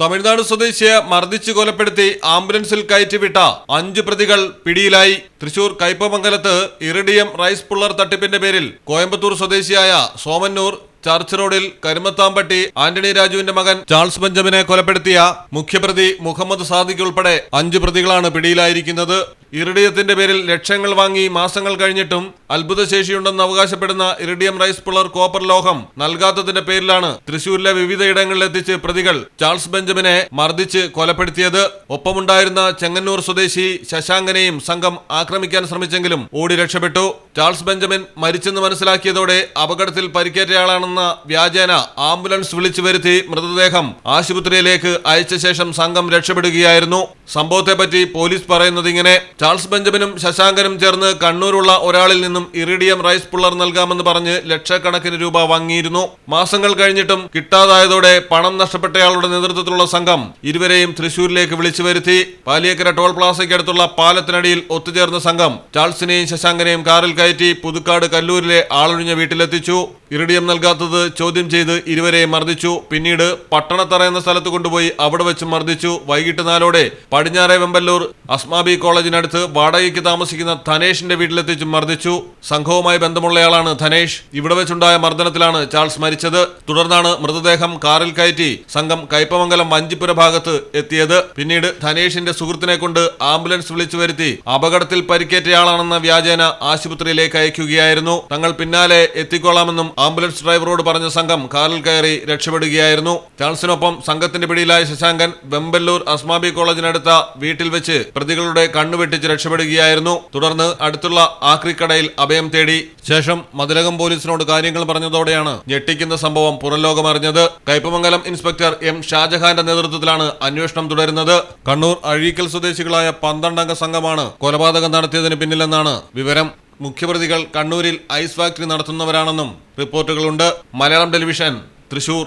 തമിഴ്നാട് സ്വദേശിയെ മർദ്ദിച്ചു കൊലപ്പെടുത്തി ആംബുലൻസിൽ കയറ്റിവിട്ട അഞ്ചു പ്രതികൾ പിടിയിലായി. തൃശൂർ കയ്പമംഗലത്ത് ഇറിഡിയം റൈസ് പുള്ളർ തട്ടിപ്പിന്റെ പേരിൽ കോയമ്പത്തൂർ സ്വദേശിയായ സോമന്നൂർ ചർച്ച് റോഡിൽ കരുമത്താമ്പട്ടി ആന്റണി രാജുവിന്റെ മകൻ ചാൾസ് ബെഞ്ചമിനെ കൊലപ്പെടുത്തിയ മുഖ്യപ്രതി മുഹമ്മദ് സാദിഖ് ഉൾപ്പെടെ അഞ്ചു പ്രതികളാണ് പിടിയിലായിരിക്കുന്നത്. ഇറിഡിയത്തിന്റെ പേരിൽ ലക്ഷങ്ങൾ വാങ്ങി മാസങ്ങൾ കഴിഞ്ഞിട്ടും അത്ഭുതശേഷിയുണ്ടെന്ന് അവകാശപ്പെടുന്ന ഇറിഡിയം റൈസ് പുള്ളർ കോപ്പർ ലോഹം നൽകാത്തതിന്റെ പേരിലാണ് തൃശൂരിലെ വിവിധയിടങ്ങളിൽ എത്തിച്ച് പ്രതികൾ ചാൾസ് ബെഞ്ചമിനെ മർദ്ദിച്ച് കൊലപ്പെടുത്തിയത്. ഒപ്പമുണ്ടായിരുന്ന ചെങ്ങന്നൂർ സ്വദേശി ശശാങ്കനെയും സംഘം ആക്രമിക്കാൻ ശ്രമിച്ചെങ്കിലും ഓടി രക്ഷപ്പെട്ടു. ചാൾസ് ബെഞ്ചമിൻ മരിച്ചെന്ന് മനസ്സിലാക്കിയതോടെ അപകടത്തിൽ പരിക്കേറ്റയാളാണെന്ന വ്യാജേന ആംബുലൻസ് വിളിച്ചു വരുത്തി മൃതദേഹം ആശുപത്രിയിലേക്ക് അയച്ച ശേഷം സംഘം രക്ഷപ്പെടുകയായിരുന്നു. സംഭവത്തെപ്പറ്റി പോലീസ് പറയുന്നത് ഇങ്ങനെ ചാൾസ് ബെഞ്ചമിനും ശശാങ്കനും ചേർന്ന് കണ്ണൂരുള്ള ഒരാളിൽ നിന്നും ഇറിഡിയം റൈസ് പുള്ളർ നൽകാമെന്ന് പറഞ്ഞ് ലക്ഷക്കണക്കിന് രൂപ വാങ്ങിയിരുന്നു. മാസങ്ങൾ കഴിഞ്ഞിട്ടും കിട്ടാതായതോടെ പണം നഷ്ടപ്പെട്ടയാളുടെ നേതൃത്വത്തിലുള്ള സംഘം ഇരുവരെയും തൃശൂരിലേക്ക് വിളിച്ചു വരുത്തി. പാലിയക്കര ടോൾ പ്ലാസയ്ക്കടുത്തുള്ള പാലത്തിനടിയിൽ ഒത്തുചേർന്ന സംഘം ചാൾസിനെയും ശശാങ്കനെയും കാറിൽ കയറ്റി പുതുക്കാട് കല്ലൂരിലെ ആളൊഴിഞ്ഞ വീട്ടിലെത്തിച്ചു. ഇറിഡിയം നൽകാത്തത് ചോദ്യം ചെയ്ത് ഇരുവരെയും മർദ്ദിച്ചു. പിന്നീട് പട്ടണത്തറ എന്ന സ്ഥലത്ത് കൊണ്ടുപോയി അവിടെ വെച്ച് മർദ്ദിച്ചു. വൈകിട്ട് നാലോടെ പടിഞ്ഞാറെ വെമ്പല്ലൂർ അസ്മാബി കോളേജിനടുത്ത് വാടകയ്ക്ക് താമസിക്കുന്ന ധനേഷിന്റെ വീട്ടിലെത്തിച്ച് മർദ്ദിച്ചു. സംഘവുമായി ബന്ധമുള്ളയാളാണ് ധനേഷ്. ഇവിടെ വെച്ചുണ്ടായ മർദ്ദനത്തിലാണ് ചാൾസ് മരിച്ചത്. തുടർന്നാണ് മൃതദേഹം കാറിൽ കയറ്റി സംഘം കൈപ്പമംഗലം വഞ്ചിപ്പുര ഭാഗത്ത് എത്തിയത്. പിന്നീട് ധനേഷിന്റെ സുഹൃത്തിനെ കൊണ്ട് ആംബുലൻസ് വിളിച്ചു വരുത്തി അപകടത്തിൽ പരിക്കേറ്റയാളാണെന്ന വ്യാജേന ആശുപത്രിയിലേക്ക് അയക്കുകയായിരുന്നു. തങ്ങൾ പിന്നാലെ എത്തിക്കൊള്ളാമെന്നും ആംബുലൻസ് ഡ്രൈവറോട് പറഞ്ഞ സംഘം കാറിൽ കയറി രക്ഷപ്പെടുകയായിരുന്നു. ചാൾസിനൊപ്പം സംഘത്തിന്റെ പിടിയിലായ ശശാങ്കൻ വെമ്പല്ലൂർ അസ്മാബി കോളേജിനടുത്ത വീട്ടിൽ വെച്ച് പ്രതികളുടെ കണ്ണുവെട്ടിച്ച് രക്ഷപ്പെടുകയായിരുന്നു. തുടർന്ന് അടുത്തുള്ള ആക്രിക്കടയിൽ അഭയം തേടി. ശേഷം മതിലകം പോലീസിനോട് കാര്യങ്ങൾ പറഞ്ഞതോടെയാണ് ഞെട്ടിക്കുന്ന സംഭവം പുറംലോകം അറിഞ്ഞത് കയ്പമംഗലം ഇൻസ്പെക്ടർ എം ഷാജഹാന്റെ നേതൃത്വത്തിലാണ് അന്വേഷണം തുടരുന്നത്. കണ്ണൂർ അഴീക്കൽ സ്വദേശികളായ പന്ത്രണ്ടംഗ സംഘമാണ് കൊലപാതകം നടത്തിയതിന് പിന്നിലെന്നാണ് വിവരം. മുഖ്യപ്രതികൾ കണ്ണൂരിൽ ഐസ് ഫാക്ടറി നടത്തുന്നവരാണെന്നും റിപ്പോർട്ടുകളുണ്ട്. മലയാളം ടെലിവിഷൻ തൃശൂർ.